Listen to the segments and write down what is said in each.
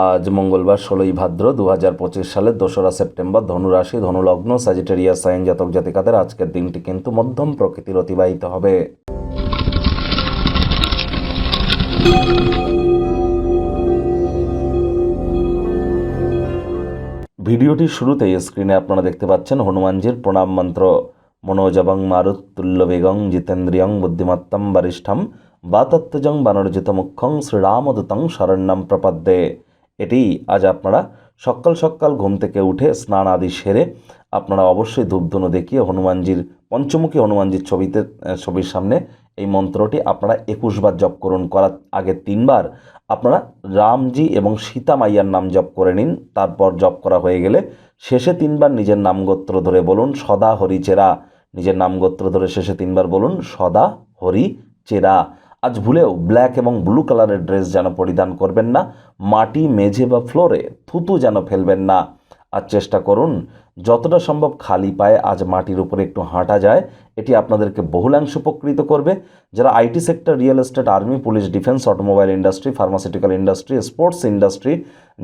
আজ মঙ্গলবার ষোলোই ভাদ্র দু হাজার পঁচিশ সালের দোসরা সেপ্টেম্বর ধনুরাশি, ধনুলগ্ন স্যাজিটেরিয়াস সাইন জাতক জাতিকাদের আজকের দিনটি কিন্তু মধ্যম প্রকৃতির অতিবাহিত হবে। ভিডিওটির শুরুতেই স্ক্রিনে আপনারা দেখতে পাচ্ছেন হনুমানজির প্রণাম মন্ত্র। মনোজবং মারুত তুল্য বেগং জিতেন্দ্রিয়ং বুদ্ধিমত্তম বরিষ্ঠম। বাতত্ত্বজং বানরজিত মুখ্যং শ্রীরামদূতং শরণ্যম প্রপদ্যে। এটি আজ আপনারা সকাল সকাল ঘুম থেকে উঠে স্নান আদি সেরে আপনারা অবশ্যই ধূপধুনো দেখিয়ে হনুমানজির, পঞ্চমুখী হনুমানজির ছবিতে ছবির সামনে এই মন্ত্রটি আপনারা একুশবার জপ করুন করার আগে তিনবার। আপনারা রামজি এবং সীতা মাইয়ার নাম জপ করে নিন, তারপর জপ করা হয়ে গেলে শেষে তিনবার নিজের নামগোত্র ধরে বলুন, সদা হরি চেরা। নিজের নামগোত্র ধরে শেষে তিনবার বলুন, সদা হরি চেরা। আজ ভুলেও ব্ল্যাক এবং ব্লু কালারের ড্রেস যেন পরিধান করবেন না, মাটি, মেঝে বা ফ্লোরে থুতু যেন ফেলবেন না। আর চেষ্টা করুন, যতটা সম্ভব খালি পায়ে আজ মাটির উপরে একটু হাঁটা যায়, এটি আপনাদেরকে বহুলাংশ উপকৃত করবে। যারা IT sector, real estate, army, police, defence, automobile industry, pharmaceutical industry, sports industry,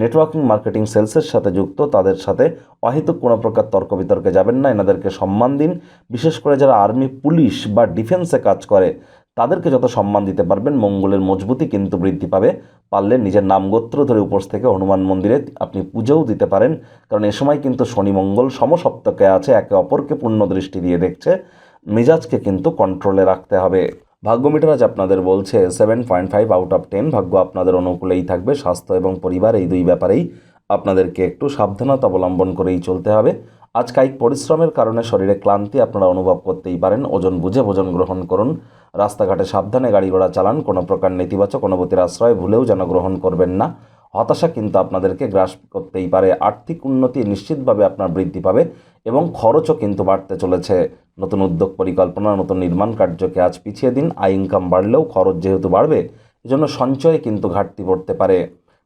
networking, marketing, সেলসের সাথে যুক্ত, তাদের সাথে অহেতুক কোনো প্রকার তর্ক বিতর্কে যাবেন না। এনাদেরকে সম্মান দিন। বিশেষ করে যারা আর্মি, পুলিশ বা ডিফেন্সে কাজ করে তাদেরকে যত সম্মান দিতে পারবেন, মঙ্গলের মজবুতি কিন্তু বৃদ্ধি পাবে। পারলে নিজের নামগোত্র ধরে উপোস থেকে হনুমান মন্দিরে আপনি পুজোও দিতে পারেন। কারণ এ সময় কিন্তু শনি মঙ্গল সমসপ্তকে আছে, একে অপরকে পূর্ণ দৃষ্টি দিয়ে দেখছে। মেজাজকে কিন্তু কন্ট্রোলে রাখতে হবে। ভাগ্য মিটার আজ আপনাদের বলছে seven point five out of ten ভাগ্য আপনাদের অনুকূলেই থাকবে, স্বাস্থ্য এবং পরিবার এই দুই ব্যাপারেই আপনাদেরকে একটু সাবধানতা অবলম্বন করেই চলতে হবে। আজ কায়িক পরিশ্রমের কারণে শরীরে ক্লান্তি আপনারা অনুভব করতেই পারেন। ওজন বুঝে ভোজন গ্রহণ করুন। রাস্তাঘাটে সাবধানে গাড়ি ঘোড়া চালান। কোনো প্রকার নেতিবাচক অনুভূতির আশ্রয় ভুলেও যেন গ্রহণ করবেন না। হতাশা কিন্তু আপনাদেরকে গ্রাস করতেই পারে। আর্থিক উন্নতি নিশ্চিতভাবে আপনার বৃদ্ধি পাবে এবং খরচও কিন্তু বাড়তে চলেছে। নতুন উদ্যোগ পরিকল্পনা, নতুন নির্মাণ কার্যকে আজ পিছিয়ে দিন। আয় ইনকাম বাড়লেও খরচ যেহেতু বাড়বে, এজন্য সঞ্চয়ে কিন্তু ঘাটতি পড়তে পারে।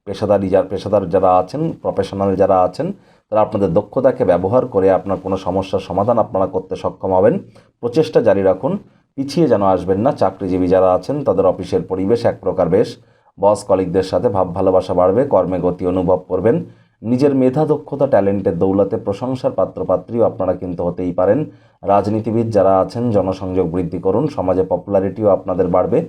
পেশাদারি যার পেশাদার যারা আছেন প্রফেশনাল যারা আছেন তারা আপনাদের দক্ষতাকে ব্যবহার করে আপনার কোনো সমস্যার সমাধান আপনারা করতে সক্ষম হবেন। প্রচেষ্টা জারি রাখুন। পিছিয়ে যেন আসবেন না। চাকরিজীবী যারা আছেন, তাদের অফিসের পরিবেশ এক প্রকার বেশ। বস কলিগদের সাথে ভাব ভালোবাসা বাড়বে, কর্মে গতি অনুভব করবেন। নিজের মেধা, দক্ষতা, ট্যালেন্টের দৌলতে প্রশংসার পাত্রপাত্রীও আপনারা কিন্তু হতেই পারেন। রাজনীতিবিদ যারা আছেন, জনসংযোগ বৃদ্ধি করুন। সমাজে পপুলারিটিও আপনাদের বাড়বে।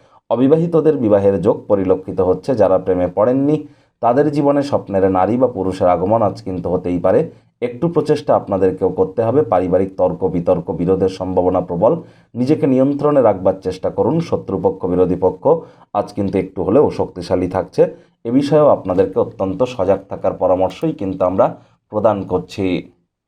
অবিবাহিতদের বিবাহের যোগ পরিলক্ষিত হচ্ছে যারা প্রেমে পড়েননি। তাদের জীবনে স্বপ্নের নারী বা পুরুষের আগমন আজ কিন্তু হতেই পারে। একটু প্রচেষ্টা আপনাদেরকেও করতে হবে। পারিবারিক তর্ক, বিতর্ক, বিরোধের সম্ভাবনা প্রবল। নিজেকে নিয়ন্ত্রণে রাখবার চেষ্টা করুন। শত্রুপক্ষ, বিরোধী পক্ষ আজ কিন্তু একটু হলেও শক্তিশালী থাকছে। এ বিষয়েও আপনাদেরকে অত্যন্ত সজাগ থাকার পরামর্শই কিন্তু আমরা প্রদান করছি।